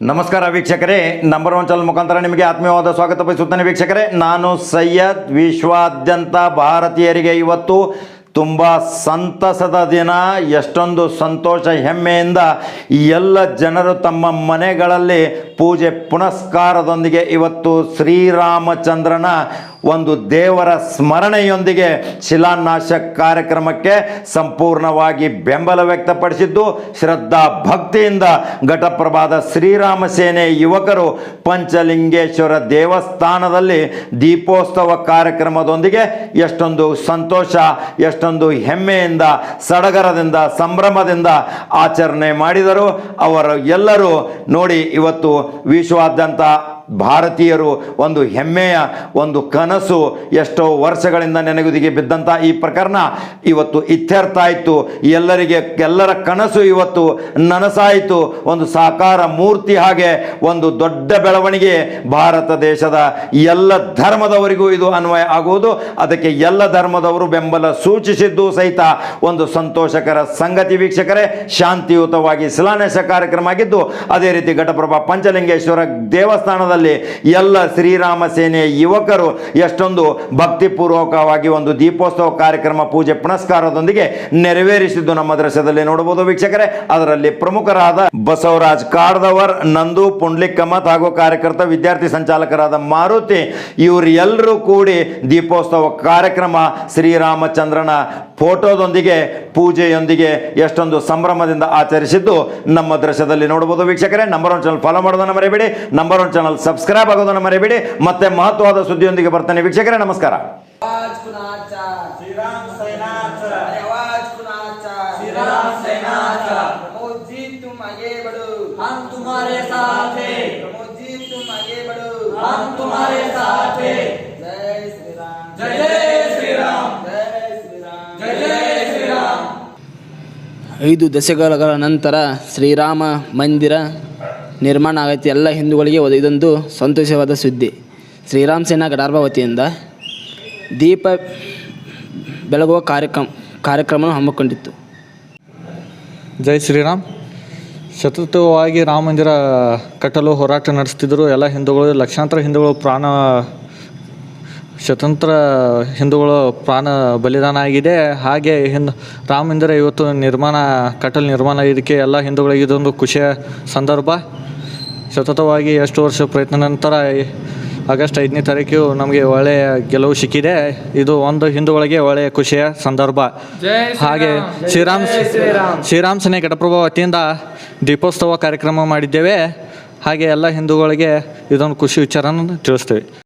ನಮಸ್ಕಾರ ವೀಕ್ಷಕರೇ number one channel ಮುಖಾಂತರ ನಿಮಗೆ ಆತ್ಮೀಯವಾದ ಸ್ವಾಗತ ಬಯಸುತ್ತೇನೆ ವೀಕ್ಷಕರೇ. ನಾನು ಸೈಯದ್ ವಿಶ್ವಾದ್ಯಂತ ಭಾರತೀಯರಿಗೆ ಇವತ್ತು ತುಂಬ ಸಂತಸದ ದಿನ, ಎಷ್ಟೊಂದು ಸಂತೋಷ, ಹೆಮ್ಮೆಯಿಂದ ಎಲ್ಲ ಜನರು ತಮ್ಮ ಮನೆಗಳಲ್ಲಿ ಪೂಜೆ ಪುನಸ್ಕಾರದೊಂದಿಗೆ ಇವತ್ತು ಶ್ರೀರಾಮಚಂದ್ರನ ಒಂದು ದೇವರ ಸ್ಮರಣೆಯೊಂದಿಗೆ ಶಿಲಾನ್ಯಾಸ ಕಾರ್ಯಕ್ರಮಕ್ಕೆ ಸಂಪೂರ್ಣವಾಗಿ ಬೆಂಬಲ ವ್ಯಕ್ತಪಡಿಸಿದ್ದು, ಶ್ರದ್ಧಾ ಭಕ್ತಿಯಿಂದ ಘಟಪ್ರಭಾದ ಶ್ರೀರಾಮ ಸೇನೆ ಯುವಕರು ಪಂಚಲಿಂಗೇಶ್ವರ ದೇವಸ್ಥಾನದಲ್ಲಿ ದೀಪೋತ್ಸವ ಕಾರ್ಯಕ್ರಮದೊಂದಿಗೆ ಎಷ್ಟೊಂದು ಸಂತೋಷ, ಎಷ್ಟೊಂದು ಹೆಮ್ಮೆಯಿಂದ, ಸಡಗರದಿಂದ, ಸಂಭ್ರಮದಿಂದ ಆಚರಣೆ ಮಾಡಿದರು. ಅವರು ಎಲ್ಲರೂ ನೋಡಿ ಇವತ್ತು ವಿಶ್ವಾದ್ಯಂತ ಭಾರತೀಯರು ಒಂದು ಹೆಮ್ಮೆಯ, ಒಂದು ಕನಸು ಎಷ್ಟೋ ವರ್ಷಗಳಿಂದ ನೆನೆಗುದಿಗೆ ಬಿದ್ದಂಥ ಈ ಪ್ರಕರಣ ಇವತ್ತು ಇತ್ಯರ್ಥ ಆಯಿತು. ಎಲ್ಲರಿಗೆ, ಎಲ್ಲರ ಕನಸು ಇವತ್ತು ನನಸಾಯಿತು. ಒಂದು ಸಾಕಾರ ಮೂರ್ತಿ ಹಾಗೆ ಒಂದು ದೊಡ್ಡ ಬೆಳವಣಿಗೆ ಭಾರತ ದೇಶದ ಎಲ್ಲ ಧರ್ಮದವರಿಗೂ ಇದು ಅನ್ವಯ ಆಗುವುದು. ಅದಕ್ಕೆ ಎಲ್ಲ ಧರ್ಮದವರು ಬೆಂಬಲ ಸೂಚಿಸಿದ್ದು ಸಹಿತ ಒಂದು ಸಂತೋಷಕರ ಸಂಗತಿ ವೀಕ್ಷಕರೇ. ಶಾಂತಿಯುತವಾಗಿ ಶಿಲಾನ್ಯಾಸ ಕಾರ್ಯಕ್ರಮ ಆಗಿದ್ದು, ಅದೇ ರೀತಿ ಘಟಪ್ರಭಾ ಪಂಚಲಿಂಗೇಶ್ವರ ದೇವಸ್ಥಾನದಲ್ಲಿ ಎಲ್ಲ ಶ್ರೀರಾಮ ಸೇನೆ ಯುವಕರು ಎಷ್ಟೊಂದು ಭಕ್ತಿಪೂರ್ವಕವಾಗಿ ಒಂದು ದೀಪೋತ್ಸವ ಕಾರ್ಯಕ್ರಮ ಪೂಜೆ ಪುನಸ್ಕಾರದೊಂದಿಗೆ ನೆರವೇರಿಸಿದ್ದು ನಮ್ಮ ದೃಶ್ಯದಲ್ಲಿ ನೋಡಬಹುದು ವೀಕ್ಷಕರೇ. ಅದರಲ್ಲಿ ಪ್ರಮುಖರಾದ ಬಸವರಾಜ್ ಕಾಡದವರ್, ನಂದು ಪುಂಡ್ಲಿಕ್ ಕಮತ್ ಹಾಗೂ ಕಾರ್ಯಕರ್ತ ವಿದ್ಯಾರ್ಥಿ ಸಂಚಾಲಕರಾದ ಮಾರುತಿ. ಇವರೆಲ್ಲರೂ ಕೂಡಿ ದೀಪೋತ್ಸವ ಕಾರ್ಯಕ್ರಮ ಶ್ರೀರಾಮಚಂದ್ರನ ಫೋಟೋದೊಂದಿಗೆ ಪೂಜೆಯೊಂದಿಗೆ ಎಷ್ಟೊಂದು ಸಂಭ್ರಮದಿಂದ ಆಚರಿಸಿದ್ದು ನಮ್ಮ ದೃಶ್ಯದಲ್ಲಿ ನೋಡಬಹುದು ವೀಕ್ಷಕರೇ ನಂಬರ್ ಒನ್ ಚಾನಲ್ ಫಾಲೋ ಮಾಡೋದನ್ನು ಮರಿಬೇಡಿ ನಂಬರ್ ಒನ್ ಚಾನಲ್ ಸಬ್ಸ್ಕ್ರೈಬ್ ಆಗೋದನ್ನು ಮರಿಬೇಡಿ ಮತ್ತೆ ಮಹತ್ವವಾದ ಸುದ್ದಿಯೊಂದಿಗೆ ಬರ್ತಾನೆ ವೀಕ್ಷಕರೇ ನಮಸ್ಕಾರ आवाज कुणाचा श्रीराम सेनाचा अरे आवाज कुणाचा श्रीराम सेनाचा प्रमोद जी तुम आगे बढ़ो हम तुम्हारे साथ हैं प्रमोद जी तुम आगे बढ़ो हम तुम्हारे साथ हैं ಐದು ದಶಕಗಳ ನಂತರ ಶ್ರೀರಾಮ ಮಂದಿರ ನಿರ್ಮಾಣ ಆಗೈತಿ. ಎಲ್ಲ ಹಿಂದೂಗಳಿಗೆ ಇದೊಂದು ಸಂತೋಷವಾದ ಸುದ್ದಿ. ಶ್ರೀರಾಮ್ ಸೇನಾ ಗಡಾರ್ಭವತಿಯಿಂದ ದೀಪ ಬೆಳಗುವ ಕಾರ್ಯಕ್ರಮ ಕಾರ್ಯಕ್ರಮ ಹಮ್ಮಿಕೊಂಡಿತ್ತು. ಜೈ ಶ್ರೀರಾಮ್. ಸತತವಾಗಿ ರಾಮ ಮಂದಿರ ಕಟ್ಟಲು ಹೋರಾಟ ನಡೆಸ್ತಿದ್ದರು ಎಲ್ಲ ಹಿಂದೂಗಳು. ಲಕ್ಷಾಂತರ ಹಿಂದೂಗಳು ಪ್ರಾಣ ಸ್ವತಂತ್ರ ಹಿಂದೂಗಳು ಪ್ರಾಣ ಬಲಿದಾನ ಆಗಿದೆ. ಹಾಗೆ ಹಿಂದ್ ರಾಮ ಮಂದಿರ ಇವತ್ತು ನಿರ್ಮಾಣ ಕಟ್ಟಲು ನಿರ್ಮಾಣ ಇದಕ್ಕೆ ಎಲ್ಲ ಹಿಂದೂಗಳಿಗೆ ಇದೊಂದು ಖುಷಿಯ ಸಂದರ್ಭ. ಸತತವಾಗಿ ಎಷ್ಟು ವರ್ಷ ಪ್ರಯತ್ನ ನಂತರ ಆಗಸ್ಟ್ ಐದನೇ ತಾರೀಕು ನಮಗೆ ಒಳ್ಳೆಯ ಗೆಲುವು ಸಿಕ್ಕಿದೆ. ಇದು ಒಂದು ಹಿಂದೂಗಳಿಗೆ ಒಳ್ಳೆಯ ಖುಷಿಯ ಸಂದರ್ಭ. ಹಾಗೆ ಶ್ರೀರಾಮ್. ಶ್ರೀರಾಮ್ ಸೇನೆ ಘಟಪ್ರಭಾ ವತಿಯಿಂದ ದೀಪೋತ್ಸವ ಕಾರ್ಯಕ್ರಮ ಮಾಡಿದ್ದೇವೆ. ಹಾಗೆ ಎಲ್ಲ ಹಿಂದೂಗಳಿಗೆ ಇದೊಂದು ಖುಷಿ ವಿಚಾರನ ತಿಳಿಸ್ತೇವೆ.